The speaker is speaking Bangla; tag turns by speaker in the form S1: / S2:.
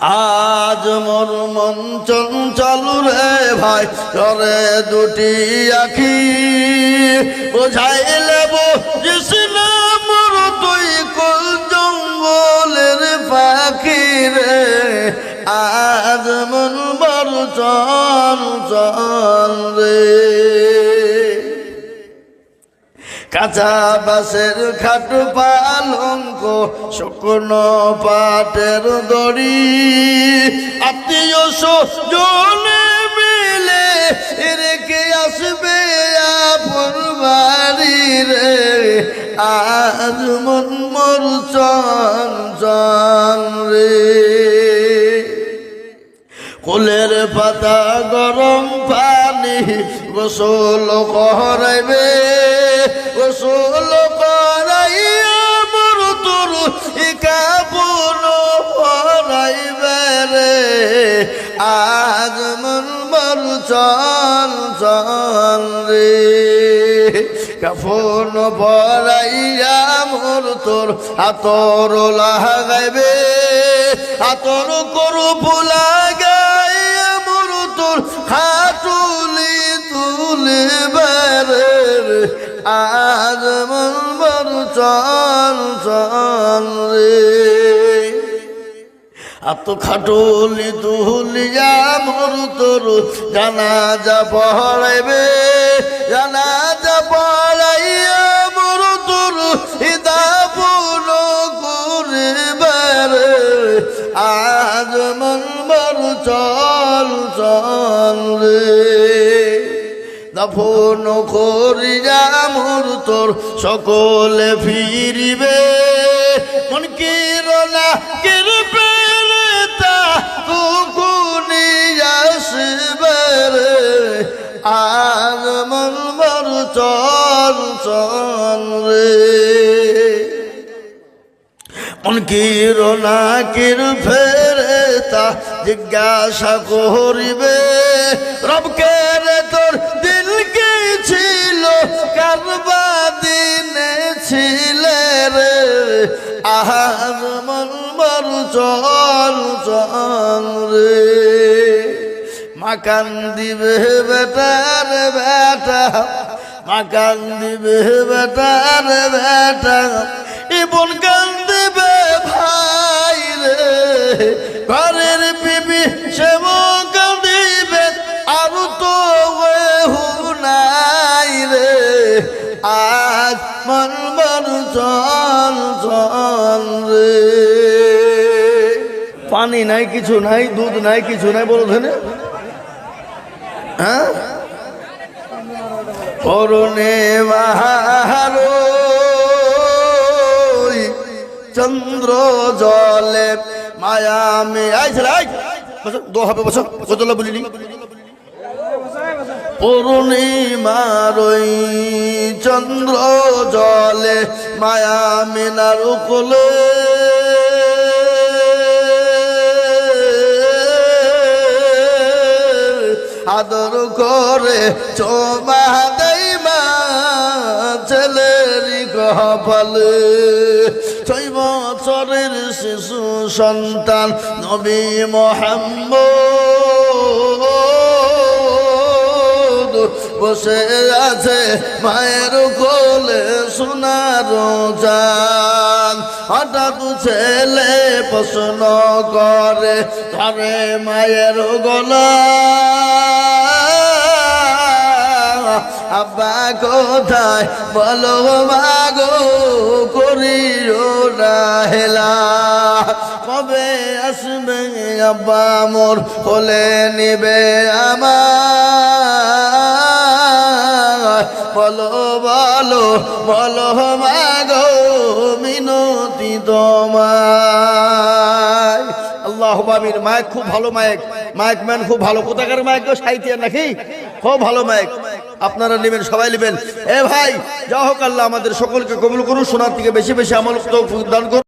S1: আজ মোর মন চঞ্চল রে ভাই করে দুটি আখি। বোঝাইলে বুঝিসনা মোর তুই কুল জঙ্গলের পাখি রে। আজ মন চল রে। কাঁচা বাসের খাট পালঙ্ক, শুকনো পাটের দড়ি। আত্মীয় জনে মিলে রেখে আসবে আপন বাড়ি রে। আজ মন মর চন রে। ফুলের পাতা গরম পানি গোসল করাইবে। গোসল করাইয়া মর তোর কাপড় পরাইবে রে। আজ মন মর চল চল রে। কাফন পরাইয়া মোর তোর হাতর লাগাইবে। হাতর করু ফুলা আজ মন বড় চল চল রে। আত খাটুলি তুলিয়া মোর তোর জানা যা পড়াইবে জানা যা পড়াইয়া মোর তোর হিদা পুরো করিবে রে। আজ মন বড় চল চল রে। দফন করিয়া মোর তোর সকলে ফিরিবে। মন কিরণা কিরবে তা কির ফেরে তা জিজ্ঞাসা করিবে, রবকে রে আহার মন মর চল চল রে। মাকান দিবে বেটার বেটা মাকান দিবে বেটার বেটা। ইবন কান দিবে ভাই রে, ঘরের পিপি সে রে পানি নাই, কিছু নাই, দুধ নাই, কিছু নাই, বলো ধনে। হ্যাঁ? করুণে চন্দ্র জলে মায়ামে আইছে হবে, বসো কতলা বলিনি পূর্ণিমারই চন্দ্র জলে মায়া মিনার কোলে আদর করে চোমা দেই মা কপালে ছয় বছরের শিশু সন্তান নবী মোহাম্মদ। বসে আছে মায়ের কোলে সোনার চান হঠাৎ ছেলে প্রশ্ন করে, ধরে মায়ের গলা। আব্বা, কোথায়? বলো মাগো করিও না হেলা। কবে আসবে আব্বা, মোর হলে নিবে আমার? বলো বলো বলো মাগো মিনতি তোমায়। আল্লাহ বাবির মায়ক খুব ভালো মায়ক মায়ক ম্যান খুব ভালো। কোথাকার মায়ক গো? সাহিত্য নাকি? খুব ভালো মায়ক আপনারা নেবেন, সবাই নেবেন। এ ভাই, যা হোক আল্লাহ আমাদের সকলকে কবুল করুন সোনার থেকে বেশি বেশি আমল দান করুন